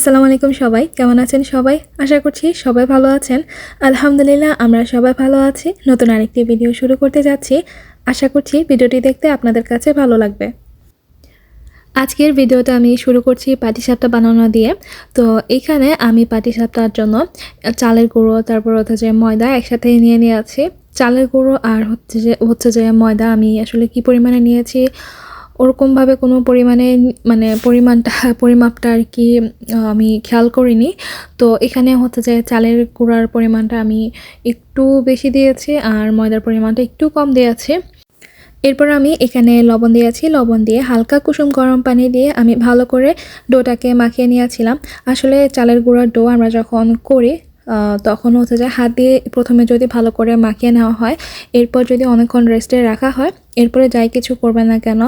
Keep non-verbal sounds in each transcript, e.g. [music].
আসসালামু আলাইকুম সবাই, কেমন আছেন সবাই? আশা করছি সবাই ভালো আছেন। আলহামদুলিল্লাহ, আমরা সবাই ভালো আছি। নতুন আরেকটি ভিডিও শুরু করতে যাচ্ছি। আশা করছি ভিডিওটি দেখতে আপনাদের কাছে ভালো লাগবে। আজকের ভিডিওটা আমি শুরু করছি পাটিসাপটা বানানো দিয়ে। তো এখানে আমি পাটিসাপটার জন্য চালের গুঁড়ো, তারপর হচ্ছে যে ময়দা একসাথে নিয়ে নিয়ে আছি চালের গুঁড়ো আর হচ্ছে যে হচ্ছে যে ময়দা আমি আসলে কি পরিমাণে নিয়েছি ওরকমভাবে কোনো পরিমাণে মানে পরিমাণটা, পরিমাপটা আর কি আমি খেয়াল করিনি। তো এখানে হচ্ছে যে চালের গুঁড়ার পরিমাণটা আমি একটু বেশি দিয়েছি আর ময়দার পরিমাণটা একটু কম দিয়েছি। এরপর আমি এখানে লবণ দিয়েছি। লবণ দিয়ে হালকা কুসুম গরম পানি দিয়ে আমি ভালো করে ডোটাকে মাখিয়ে নিয়েছিলাম। আসলে চালের গুঁড়ার ডো আমরা যখন করি তখন হচ্ছে যে হাত দিয়ে প্রথমে যদি ভালো করে মাখিয়ে নেওয়া হয়, এরপর যদি অনেকক্ষণ রেস্টে রাখা হয়, এরপরে যাই কিছু করবে না কেন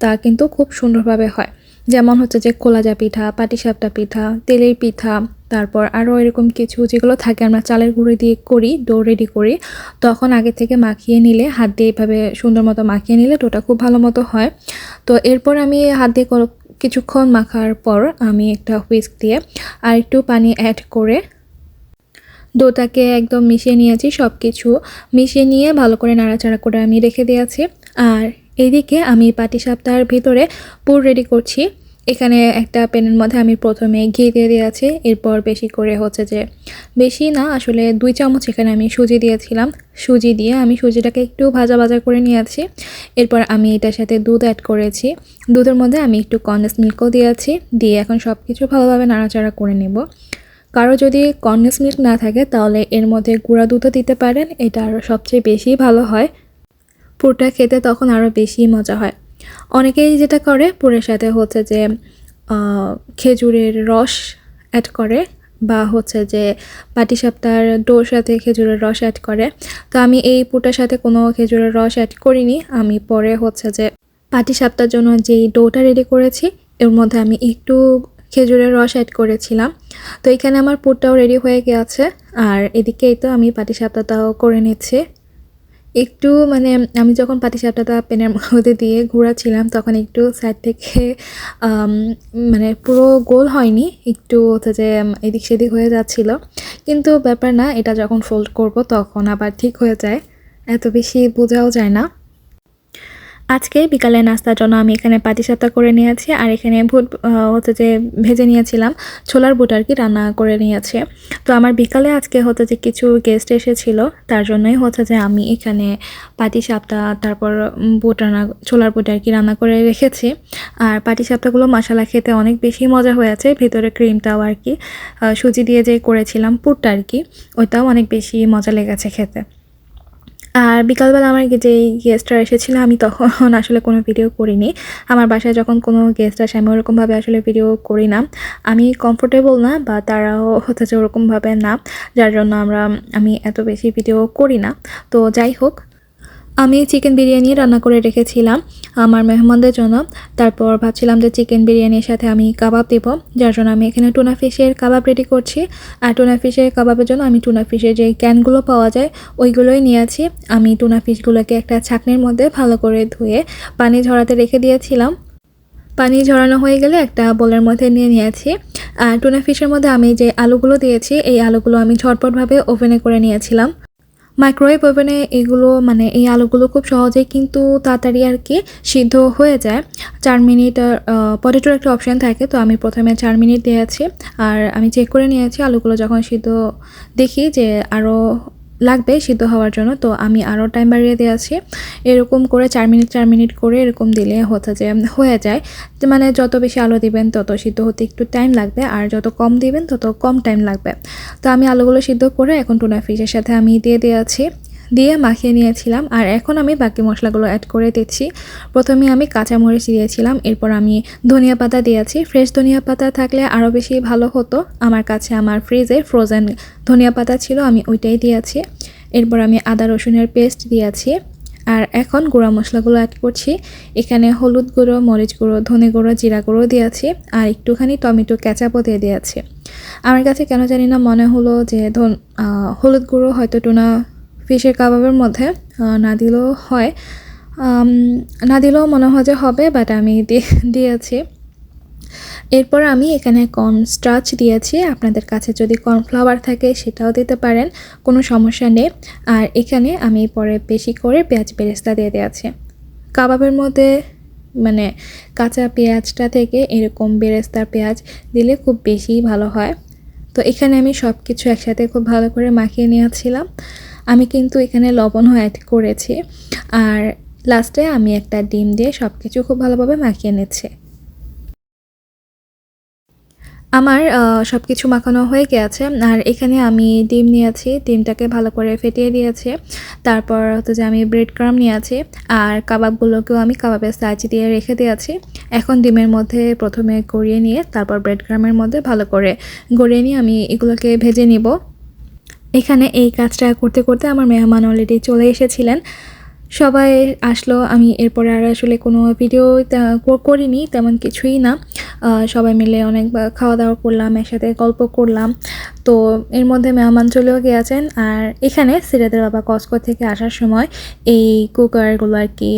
তা কিন্তু খুব সুন্দরভাবে হয়। যেমন হচ্ছে যে কোলাজা পিঠা, পাটিসাপটা পিঠা, তেলের পিঠা, তারপর আরও এরকম কিছু যেগুলো থাকে আমরা চালের গুঁড়ি দিয়ে করি ডো রেডি করি, তখন আগে থেকে মাখিয়ে নিলে, হাত দিয়ে এইভাবে সুন্দর মতো মাখিয়ে নিলে ডোটা খুব ভালো মতো হয়। তো এরপর আমি হাত দিয়ে কিছুক্ষণ মাখার পর আমি একটা হুইস্ক দিয়ে আর একটু পানি অ্যাড করে ডোটাকে একদম মিশিয়ে নিয়েছি সব কিছু মিশিয়ে নিয়ে ভালো করে নাড়াচাড়া করে আমি রেখে দিয়েছি। আর এইদিকে আমি পাটিসাপটার ভিতরে পুর রেডি করছি। এখানে একটা প্যানের মধ্যে আমি প্রথমে ঘি দিয়ে দিয়েছি। এরপর বেশি করে হচ্ছে যে বেশি না, আসলে দুই চামচ এখানে আমি সুজি দিয়েছিলাম। সুজি দিয়ে আমি সুজিটাকে একটু ভাজা ভাজা করে নিয়েছি। এরপর আমি এটার সাথে দুধ অ্যাড করেছি। দুধের মধ্যে আমি একটু কন্ডেন্স মিল্কও দিয়েছি। দিয়ে এখন সব কিছু ভালোভাবে নাড়াচাড়া করে নেব। কারও যদি কন্ডেন্স মিল্ক না থাকে, তাহলে এর মধ্যে গুঁড়া দুধও দিতে পারেন। এটা আরও সবচেয়ে বেশি ভালো হয়। পুরটা খেতে তখন আরও বেশি মজা হয়। অনেকেই যেটা করে, পুরের সাথে হচ্ছে যে খেজুরের রস অ্যাড করে বা হচ্ছে যে পাটিসাপটার ডোর সাথে খেজুরের রস অ্যাড করে। তো আমি এই পুরটার সাথে কোনো খেজুরের রস অ্যাড করিনি। আমি পরে হচ্ছে যে পাটিসাপটার জন্য যেই ডোটা রেডি করেছি, এর মধ্যে আমি একটু খেজুরের রস অ্যাড করেছিলাম। তো এখানে আমার পুরটাও রেডি হয়ে গেছে। আর এদিকেই তো আমি পাটিসাপটাটাও করে নিচ্ছি। একটু মানে আমি যখন পাটিসাপটাটা পেনের মধ্যে দিয়ে ঘোরাচ্ছিলাম, তখন একটু সাইড থেকে মানে পুরো গোল হয়নি, একটু হচ্ছে যে এদিক সেদিক হয়ে যাচ্ছিল। কিন্তু ব্যাপার না, এটা যখন ফোল্ড করব তখন আবার ঠিক হয়ে যায়। এত বেশি বোঝাও যায় না। আজকে বিকালে নাস্তার জন্য আমি এখানে পাটিসাপটা করে নিয়েছি, আর এখানে ভুট হচ্ছে যে ভেজে নিয়েছিলাম, ছোলার বুট আর কি রান্না করে নিয়েছে। তো আমার বিকালে আজকে হচ্ছে যে কিছু গেস্ট এসেছিল, তার জন্যই হচ্ছে যে আমি এখানে পাটিসাপটা, তারপর বুট রান্না, ছোলার বুট আর কি রান্না করে রেখেছি। আর পাটিসাপটাগুলো মশলা খেতে অনেক বেশি মজা হয়েছে, ভিতরে ক্রিমটাও আর কি সুজি দিয়ে যে করেছিলাম পুরটা আর কি, ওইটাও অনেক বেশি মজা লেগেছে খেতে। আর বিকালবেলা আমার যেই গেস্টরা এসেছিল, আমি তখন আসলে কোনো ভিডিও করিনি। আমার বাসায় যখন কোনো গেস্ট আসে, আমি ওরকমভাবে আসলে ভিডিও করি না। আমি কমফোর্টেবল না, বা তারাও হচ্ছে ওরকমভাবে না, যার জন্য আমরা, আমি এত বেশি ভিডিও করি না। তো যাই হোক আমি চিকেন বিরিয়ানি রান্না করে রেখেছিলাম, আমার মেহমানদের জন্য। তারপর ভাবছিলাম যে চিকেন বিরিয়ানির সাথে আমি কাবাব দেব, যার জন্য আমি এখানে টুনা ফিশের কাবাব রেডি করছি। আর টুনা ফিশের কাবাবের জন্য আমি টুনা ফিশের যে ক্যানগুলো পাওয়া যায়, ওইগুলোই নিয়েছি আমি টুনা ফিশগুলোকে একটা ছাকনির মধ্যে ভালো করে ধুয়ে পানি ঝরাতে রেখে দিয়েছিলাম। পানি ঝরানো হয়ে গেলে একটা বোলের মধ্যে নিয়ে নিয়েছি। আর টুনা ফিশের মধ্যে আমি যে আলুগুলো দিয়েছি, এই আলুগুলো আমি ঝটপটভাবে ওভেনে করে নিয়েছিলাম। মাইক্রোওয়েভ ওভেনে এগুলো মানে এই আলুগুলো খুব সহজেই কিন্তু তাড়াতাড়ি আর কি সিদ্ধ হয়ে যায়। চার মিনিট পটেটোর একটা অপশান থাকে, তো আমি প্রথমে চার মিনিট দিয়েছি। আর আমি চেক করে নিয়েছি, আলুগুলো যখন সিদ্ধ দেখি যে আরও লাগবে সিদ্ধ হওয়ার জন্য। তো আমি আরও টাইম বাড়িয়ে দিয়েছি এরকম করে চার মিনিট চার মিনিট করে এরকম দিলে হচ্ছে যে, হয়ে যায়। মানে যত বেশি আলো দিবেন, তত সিদ্ধ হতে একটু টাইম লাগবে। আর যত কম দিবেন, তত কম টাইম লাগবে। তো আমি আলুগুলো সিদ্ধ করে এখন টুনা ফিশের সাথে আমি দিয়ে দিয়েছি দিয়ে মাখিয়ে নিয়েছিলাম। আর এখন আমি বাকি মশলাগুলো অ্যাড করে দিচ্ছি। প্রথমে আমি কাঁচামরিচ দিয়েছিলাম, এরপর আমি ধনিয়া পাতা দিয়েছি। ফ্রেশ ধনিয়া পাতা থাকলে আরও বেশি ভালো হতো। আমার কাছে আমার ফ্রিজে ফ্রোজেন ধনিয়া পাতা ছিল, আমি ওইটাই দিয়েছি। এরপর আমি আদা রসুনের পেস্ট দিয়েছি। আর এখন গুঁড়া মশলাগুলো অ্যাড করছি। এখানে হলুদ গুঁড়ো, মরিচ গুঁড়ো, ধনে গুঁড়ো, জিরা গুঁড়ো দিয়েছি। আর একটুখানি টমেটো ক্যাচাপও দিয়ে দিয়েছি। আমার কাছে কেন জানি না মনে হলো যে ধন হলুদ গুঁড়ো হয়তো টুনা ফিশের কাবাবের মধ্যে না দিলেও হয়। না দিলেও মনে হয় যে হবে বাট আমি দিয়ে- দিয়েছি। এরপর আমি এখানে কর্ন স্টার্চ দিয়েছি। আপনাদের কাছে যদি কর্নফ্লাওয়ার থাকে, সেটাও দিতে পারেন, কোনো সমস্যা নেই। আর এখানে আমি পরে বেশি করে পেঁয়াজ বেরেস্তা দিয়ে দিয়েছি। কাবাবের মধ্যে মানে কাঁচা পেঁয়াজটা থেকে এরকম বেরেস্তার পেঁয়াজ দিলে খুব বেশি ভালো হয়। তো এখানে আমি সব কিছু একসাথে খুব ভালো করে মাখিয়ে নিয়েছিলাম। আমি কিন্তু এখানে লবণও অ্যাড করেছি। আর লাস্টে আমি একটা ডিম দিয়ে সব কিছু খুব ভালোভাবে মাখিয়ে নিচ্ছি। আমার সব কিছু মাখানো হয়ে গেছে। আর এখানে আমি ডিম নিয়েছি, ডিমটাকে ভালো করে ফেটিয়ে দিয়েছি। তারপর হচ্ছে যে আমি ব্রেড ক্রাম নিয়েছি। আর কাবাবগুলোকেও আমি কাবাবের সাইজ দিয়ে রেখে দিয়েছি। এখন ডিমের মধ্যে প্রথমে গড়িয়ে নিয়ে তারপর ব্রেড ক্রামের মধ্যে ভালো করে গড়িয়ে নিয়ে আমি এগুলোকে ভেজে নিব। এখানে এই কাজটা করতে করতে আমার মেহমান অলরেডি চলে এসেছিলেন। সবাই আসলো, আমি এরপরে আর আসলে কোনো ভিডিও করিনি, তেমন কিছুই না। সবাই মিলে অনেক খাওয়া দাওয়া করলাম, একসাথে গল্প করলাম। তো এর মধ্যে মেহমান চলেও গিয়েছেন। আর এখানে সিরাদের বাবা কসকো থেকে আসার সময় এই কুকারগুলো আর কি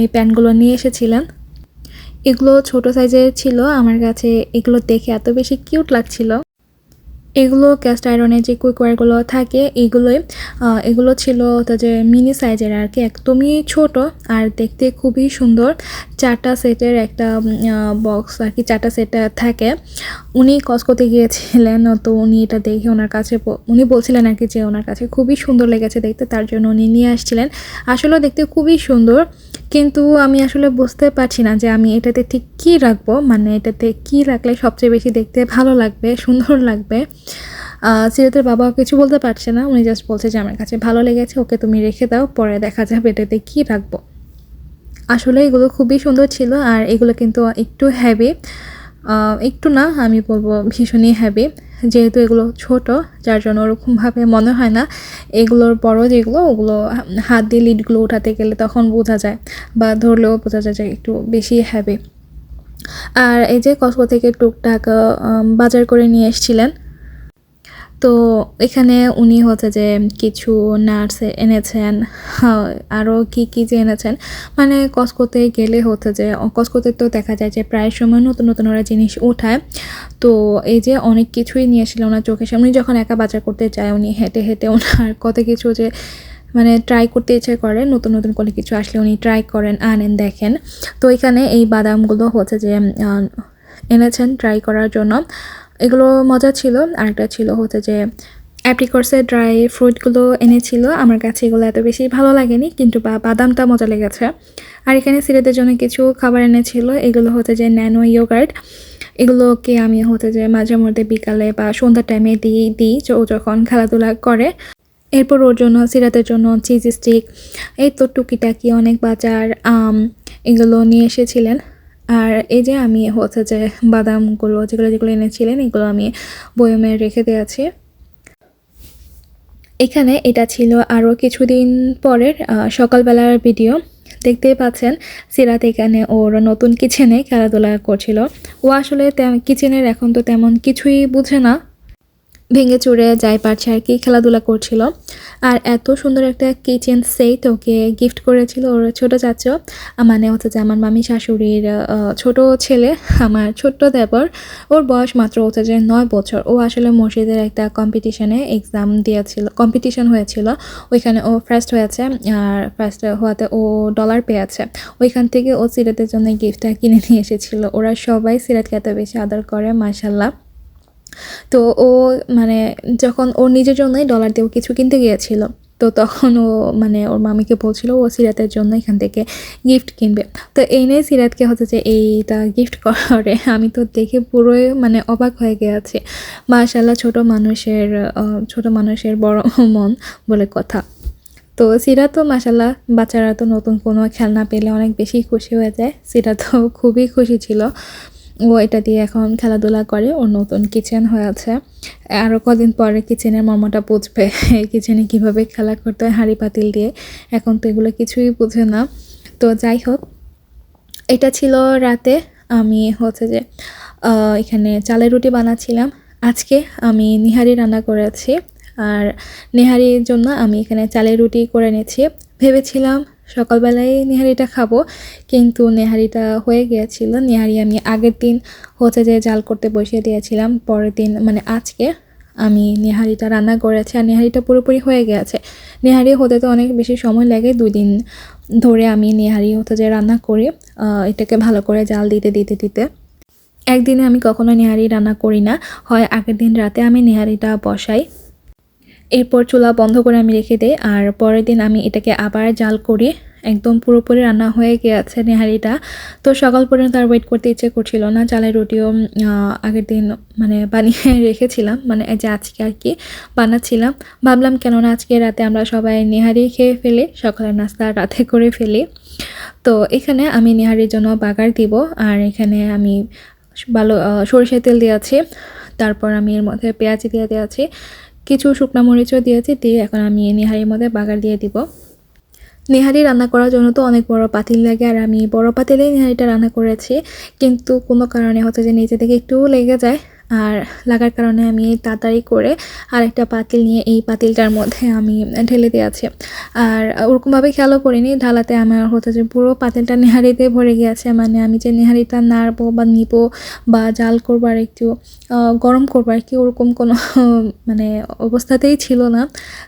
এই প্যানগুলো নিয়ে এসেছিলেন। এগুলো ছোট সাইজের ছিল। আমার কাছে এগুলো দেখে এত বেশি কিউট লাগছিল। এগুলো ক্যাস্ট আয়রনের যে কুইকওয়ারগুলো থাকে, এগুলোই এগুলো ছিল যে মিনি সাইজের আর কি, একদমই ছোট আর দেখতে খুবই সুন্দর। চারটা সেটের একটা বক্স আর কি চারটা সেট থাকে। উনি কসকোতে গিয়েছিলেন, তো উনি এটা দেখে ওনার কাছে উনি বলছিলেন আর কি যে ওনার কাছে খুবই সুন্দর লেগেছে দেখতে, তার জন্য উনি নিয়ে আসছিলেন। আসলে দেখতে খুবই সুন্দর। কিন্তু আমি আসলে বুঝতে পারছি না যে আমি এটাতে ঠিক কী রাখব। মানে এটাতে কী রাখলে সবচেয়ে বেশি দেখতে ভালো লাগবে, সুন্দর লাগবে? সিরাতের বাবা কিছু বলতে পারছে না। উনি জাস্ট বলছে যে, আমার কাছে ভালো লেগেছে, ওকে তুমি রেখে দাও, পরে দেখা যাবে এটাতে কী রাখব। আসলে এগুলো খুবই সুন্দর ছিল আর এগুলো কিন্তু একটু হ্যাভি একটু না, আমি বলব ভীষণই হ্যাভি যেহেতু এগুলো ছোট, যার জন্য ওরকমভাবে মনে হয় না। এগুলোর বড় যেগুলো, ওগুলো হাত দিয়ে লিডগুলো উঠাতে গেলে তখন বোঝা যায় বা ধরলেও বোঝা যায় যে একটু বেশি হ্যাবি আর এই যে কসকো থেকে টুকটাক বাজার করে নিয়ে এসেছিলেন তো এখানে উনি হচ্ছে যে কিছু নার্স এনেছেন আরও কি কি যে এনেছেন। মানে কসকোতে গেলে হচ্ছে যে, কসকোতে তো দেখা যায় যে প্রায় সময় নতুন নতুন ওরা জিনিস ওঠায়। তো এই যে অনেক কিছুই নিয়ে এসেছিল ওনার চোখের সামনে। যখন একা বাজার করতে যায়, উনি হেঁটে হেঁটে ওনার কত কিছু যে মানে ট্রাই করতে ইচ্ছে করে, নতুন নতুন কোনো কিছু আসলে উনি ট্রাই করেন, আনেন, দেখেন। তো এখানে এই বাদামগুলো হচ্ছে যে এনেছেন ট্রাই করার জন্য। এগুলো মজা ছিল। আরেকটা ছিল হচ্ছে যে, অ্যাপ্রিকর্সের ড্রাই ফ্রুটগুলো এনেছিল। আমার কাছে এগুলো এত বেশি ভালো লাগেনি, কিন্তু বা, বাদামটা মজা লেগেছে। আর এখানে সিরেদের জন্য কিছু খাবার এনেছিল। এগুলো হতে যে ন্যানো ইয়োগার্ট। এগুলোকে আমি হতে যে মাঝে মধ্যে বিকালে বা সন্ধ্যার টাইমে দিই দিই ও যখন খেলাধুলা করে। এরপর ওর জন্য সিরাতের জন্য চিজ স্টিক, এই তো টুকিটাকি অনেক বাজার, আম, এগুলো নিয়ে এসেছিলেন। আর এই যে আমি হচ্ছে যে বাদামগুলো, যেগুলো যেগুলো এনেছিলেন, এগুলো আমি বয়মে রেখে দিয়েছি। এখানে এটা ছিল আরও কিছুদিন পরের সকালবেলার ভিডিও। দেখতেই পাচ্ছেন, সিরাত এখানে ওর নতুন কিচেনে খেলাধুলা করছিল। ও আসলে কিচেনের এখন তো তেমন কিছুই বুঝে না। ভেঙে চুরে যাই পারছে আর কি খেলাধুলা করছিল। আর এত সুন্দর একটা কিচেন সেট ওকে গিফট করেছিল ওর ছোটো চাচু। মানে হচ্ছে যে আমার মামি শাশুড়ির ছোট ছেলে, আমার ছোট্ট দেবর। ওর বয়স মাত্র হচ্ছে যে নয় বছর। ও আসলে মসজিদের একটা কম্পিটিশনে এক্সাম দিয়েছিল কম্পিটিশন হয়েছিল। ওইখানে ও ফার্স্ট হয়েছে আর ফার্স্ট হওয়াতে ও ডলার পেয়েছে। ওইখান থেকে ও সিরাতের জন্য গিফটটা কিনে নিয়ে এসেছিল। ওরা সবাই সিরাতকে এত বেশি আদর করে মার্শাল্লাহ তো ও মানে যখন ওর নিজের জন্যই ডলার দিয়েও কিছু কিনতে গিয়েছিল, তো তখন ও মানে ওর মামিকে বলছিল ও সিরাতের জন্য এখান থেকে গিফট কিনবে। তো এই নিয়ে সিরাতকে হচ্ছে যে এইটা গিফট করে। আমি তো দেখে পুরোই মানে অবাক হয়ে গিয়েছি মাশাল্লাহ ছোট মানুষের ছোট মানুষের বড় মন বলে কথা। তো সিরা তো মাসাল্লাহ বাচ্চারা তো নতুন কোনো খেলনা পেলে অনেক বেশি খুশি হয়ে যায়। সিরা তো খুবই খুশি ছিল। ও এটা দিয়ে এখন খেলাধুলা করে ওর নতুন কিচেন হয়ে আছে। আরও কদিন পরে কিচেনের মর্মটা বুঝবে [laughs] কিচেনে কীভাবে খেলা করতে হয় হাঁড়ি পাতিল দিয়ে। এখন তো এগুলো কিছুই বুঝে না। তো যাই হোক, এটা ছিল রাতে আমি হচ্ছে যে এখানে চালের রুটি বানাচ্ছিলাম। আজকে আমি নিহারি রান্না করেছি। আর নেহারির জন্য আমি এখানে চালের রুটি করে নিয়েছি ভেবেছিলাম সকালবেলায় নেহারিটা খাব, কিন্তু নেহারিটা হয়ে গিয়েছিল। নেহারি আমি আগের দিন হচ্ছে যে জাল করতে বসিয়ে দিয়েছিলাম, পরের দিন মানে আজকে আমি নেহারিটা রান্না করেছি আর নেহারিটা পুরোপুরি হয়ে গেছে নেহারি হতে তো অনেক বেশি সময় লাগে, দুই দিন ধরে আমি নেহারি হতে যে রান্না করি এটাকে ভালো করে জাল দিতে দিতে দিতে। একদিনে আমি কখনো নেহারি রান্না করি না, হয় আগের দিন রাতে আমি নেহারিটা বসাই। এরপর চুলা বন্ধ করে আমি রেখে দিই, আর পরের দিন আমি এটাকে আবার জাল করি। একদম পুরোপুরি রান্না হয়ে গিয়েছে নেহারিটা। তো সকাল পর্যন্ত আর ওয়েট করতে ইচ্ছে করছিল না, চালের রুটিও আগের দিন মানে বানিয়ে [laughs] রেখেছিলাম মানে যে আজকে আর কি বানাচ্ছিলাম। ভাবলাম কেননা আজকে রাতে আমরা সবাই নেহারি খেয়ে ফেলি, সকালের নাস্তা রাতে করে ফেলি। তো এখানে আমি নেহারির জন্য বাগার দিব, আর এখানে আমি ভালো সরিষার তেল দিয়েছি, তারপর আমি এর মধ্যে পেঁয়াজ দিয়ে দিয়েছি। কিছু শুকনো মরিচও দিয়েছি, দিয়ে এখন আমি নেহারির মধ্যে বাগার দিয়ে দিব। নেহারি রান্না করার জন্য তো অনেক বড় পাতিল লাগে, আর আমি বড় পাতিলেই নেহারিটা রান্না করেছি, কিন্তু কোনো কারণে হচ্ছে যে নিচে থেকে একটু লেগে যায়। আর লাগার কারণে আমি তাড়াতাড়ি করে আরেকটা পাতিল নিয়ে এই পাতিলটার মধ্যে আমি ঢেলে দিয়েছি আর ওরকমভাবে খেয়ালও করিনি, ঢালাতে আমার হচ্ছে যে পুরো পাতিলটা নেহারিতে ভরে গিয়েছে মানে আমি যে নেহারিটা নাড়বো বা নিবো বা জাল করব আর একটু গরম করব আর কি, ওরকম কোনো মানে অবস্থাতেই ছিল না।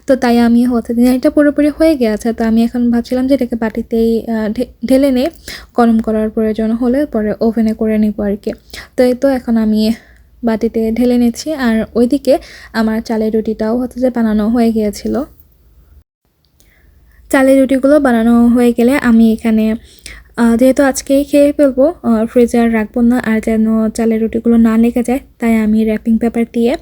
তো তাই আমি হচ্ছে নেহারিটা পুরোপুরি হয়ে গেছে তো আমি এখন ভাবছিলাম যে এটাকে বাটিতেই ঢেলে নিয়ে গরম করার প্রয়োজন হলে পরে ওভেনে করে নিব আর কি। তো এই তো এখন আমি বাটিতে ঢেলে নিচ্ছি। আর ওইদিকে আমার চালের রুটিটাও হচ্ছে যে বানানো হয়ে গিয়েছিল। চালের রুটিগুলো বানানো হয়ে গেলে আমি এখানে যেহেতু আজকেই খেয়ে ফেলব ফ্রিজে আর রাখব না, আর যেন চালের রুটিগুলো না লেগে যায়, তাই আমি র্যাপিং পেপার দিয়ে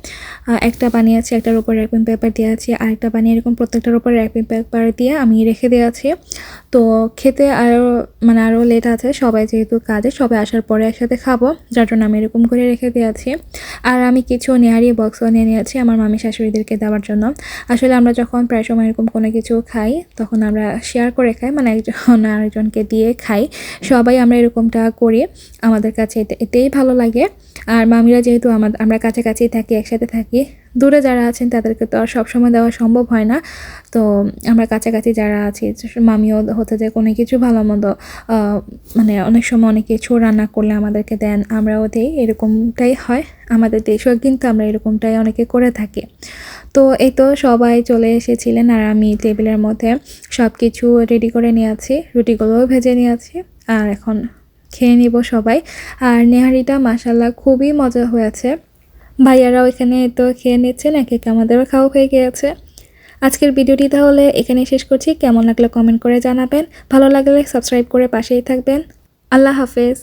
একটা বানিয়েছি একটার উপর র্যাপিং পেপার দিয়ে দিয়েছি আরেকটা বানিয়ে এরকম প্রত্যেকটার উপর র্যাপিং পেপার দিয়ে আমি রেখে দিয়েছি তো খেতে আরও মানে আরও লেট আছে, সবাই যেহেতু কাজে, সবাই আসার পরে একসাথে খাব, যার জন্য আমি এরকম করে রেখে দিয়েছি আর আমি কিছু নেহারি বক্সও নিয়ে নিয়েছি আমার মামি শাশুড়িদেরকে দেওয়ার জন্য। আসলে আমরা যখন প্রায় সময় এরকম কোনো কিছু খাই, তখন আমরা শেয়ার করে খাই মানে একজন আরেকজনকে দিয়ে খাই। সবাই আমরা এরকমটা করি আমাদের কাছে এতেই ভালো লাগে। আর মামিরা যেহেতু আমাদের আমরা কাছাকাছি থাকি, একসাথে থাকি, দূরে যারা আছেন তাদেরকে তো আর সবসময় দেওয়া সম্ভব হয় না। তো আমরা কাছাকাছি যারা আছি, মামিও হতে যে কোনো কিছু ভালো মন্দ মানে অনেক সময় অনেক কিছু রান্না করলে আমাদেরকে দেন, আমরাও দিই, এরকমটাই হয় আমাদের দেশেও, কিন্তু আমরা এরকমটাই অনেকে করে থাকি। তো এই তো সবাই চলে এসেছিলেন আর আমি টেবিলের মধ্যে সব কিছু রেডি করে নিয়েছি, রুটিগুলোও ভেজে নিয়েছি আর এখন খেয়ে নিব সবাই। আর নেহারিটা মাসাল্লাহ খুবই মজা হয়েছে। ভাইয়ারাও এখানে তো খেয়ে নিচ্ছেন এক এক আমাদেরও খাওয়া হয়ে গিয়েছে। আজকের ভিডিওটি তাহলে এখানে শেষ করছি। কেমন লাগল কমেন্ট করে জানাবেন। ভালো লাগলে সাবস্ক্রাইব করে পাশেই থাকবেন। আল্লাহ হাফেজ।